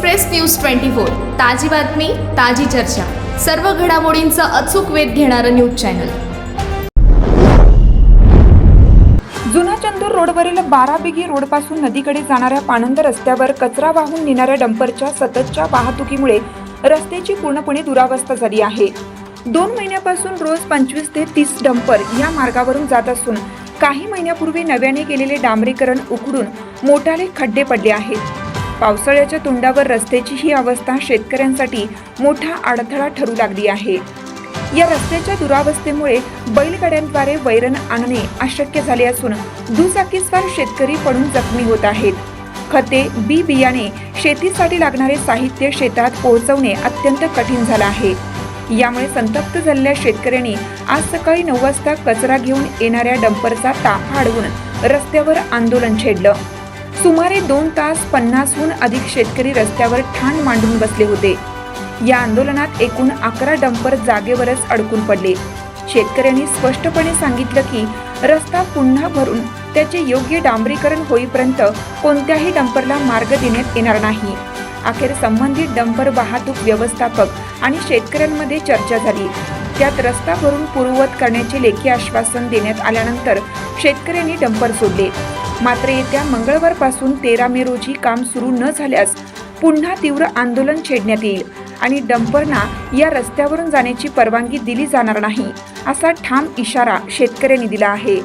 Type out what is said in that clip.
Express news twenty four. ताजी बातमी ताजी चर्चा. सर्व घडामोडींचा अचूक वेध घेणारं न्यूज चॅनल. जुना चंदूर रोडवरील बाराबिगी रोडपासून नदीकडे जाणाऱ्या पाणंद रस्त्यावर कचरा वाहून नेणाऱ्या डंपरच्या सततच्या वाहतुकीमुळे रस्त्याची पूर्णपणे दुरावस्था झाली आहे. दोन महिन्यापासून रोज पंचवीस ते तीस डंपर या मार्गावरून जात असून काही महिन्यापूर्वी नव्याने केलेले डांबरीकरण उकडून मोठाले खड्डे पडले आहेत. पावसाळ्याच्या तोंडावर रस्त्याची ही अवस्था शेतकऱ्यांसाठी मोठा अडथळा ठरू लागली आहे. या रस्त्याच्या दुरावस्थेमुळे बैलगाड्यांद्वारे वैरण आणणे अशक्य झाले असून दुचाकीस्वार शेतकरी पडून जखमी होत आहेत. खते बी बियाणे शेतीसाठी लागणारे साहित्य शेतात पोहोचवणे अत्यंत कठीण झालं आहे. यामुळे संतप्त झालेल्या शेतकऱ्यांनी आज सकाळी नऊ वाजता कचरा घेऊन येणाऱ्या डंपरचा ताफा अडवून रस्त्यावर आंदोलन छेडलं. सुमारे दोन तास पन्नासहून अधिक शेतकरी रस्त्यावर ठाण मांडून बसले होते. या आंदोलनात एकूण अकरा डंपर जागेवरच अडकून पडले. शेतकऱ्यांनी स्पष्टपणे सांगितलं की रस्ता पुन्हा भरून त्याचे योग्य डांबरीकरण होईपर्यंत कोणत्याही डंपरला मार्ग देण्यात येणार नाही. अखेर संबंधित डंपर वाहतूक व्यवस्थापक आणि शेतकऱ्यांमध्ये चर्चा झाली. त्यात रस्ता भरून पूर्ववत करण्याचे लेखी आश्वासन देण्यात आल्यानंतर शेतकऱ्यांनी डंपर सोडले. मात्र येत्या मंगळवारपासून तेरा मे रोजी काम सुरू न झाल्यास पुन्हा तीव्र आंदोलन छेडण्यात येईल आणि डंपरना या रस्त्यावरून जाण्याची परवानगी दिली जाणार नाही असा ठाम इशारा शेतकऱ्यांनी दिला आहे.